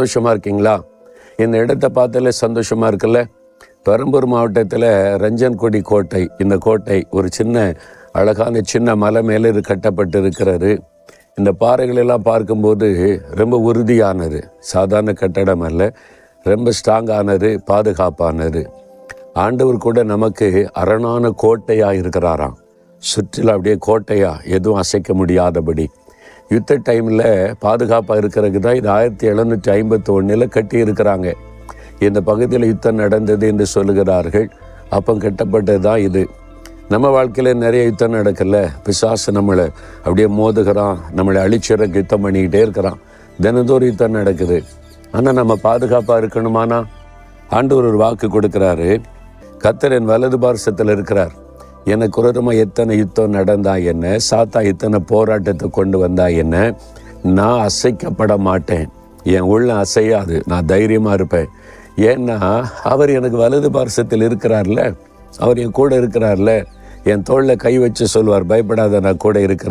சந்தோஷமாக இருக்கீங்களா? இந்த இடத்த பார்த்தாலே சந்தோஷமாக இருக்குல்ல? பெரம்பூர் மாவட்டத்தில் ரஞ்சன்கொடி கோட்டை இந்த கோட்டை ஒரு சின்ன அழகான சின்ன மலை மேலே இது கட்டப்பட்டு இருக்கிறாரு இந்த பாறைகளெல்லாம் பார்க்கும்போது ரொம்ப உறுதியானது. சாதாரண கட்டடம் அல்ல ரொம்ப ஸ்ட்ராங்கானது பாதுகாப்பானது. ஆண்டவர் கூட நமக்கு அரணான கோட்டையாக இருக்கிறாராம். சுற்றிலும் அப்படியே கோட்டையாக எதுவும் அசைக்க முடியாதபடி. யுத்த டைமில் பாதுகாப்பாக இருக்கிறதுக்கு தான் இது ஆயிரத்தி எழுநூற்றி ஐம்பத்தி ஒன்றில் கட்டி இருக்கிறாங்க. இந்த பகுதியில் யுத்தம் நடந்தது என்று சொல்லுகிறார்கள். அப்போ கட்டப்பட்டது தான் இது. நம்ம வாழ்க்கையில் நிறைய யுத்தம் நடக்கல. பிசாசு நம்மளை அப்படியே மோதுகிறான். நம்மளை அழிச்சிடக்கு யுத்தம் பண்ணிக்கிட்டே இருக்கிறான். தினந்தோறும் யுத்தம் நடக்குது. ஆனால் நம்ம பாதுகாப்பாக இருக்கணுமானா? ஆண்டவர் ஒரு வாக்கு கொடுக்குறாரு. கத்தர் என் வலது பார்சத்தில் இருக்கிறார். எனக்கு விரோதமாக எத்தனை யுத்தம் நடந்தா என்ன? சாத்தா இத்தனை போராட்டத்தை கொண்டு வந்தா என்ன? நான் அசைக்கப்பட மாட்டேன். என் உள்ள அசையாது. நான் தைரியமாக இருப்பேன். ஏன்னா அவர் எனக்கு வலது பார்சத்தில் இருக்கிறார்ல. அவர் என் கூட இருக்கிறார்ல. என் தோளில் கை வச்சு சொல்வார் பயப்படாத நான் கூட இருக்கிறேன்.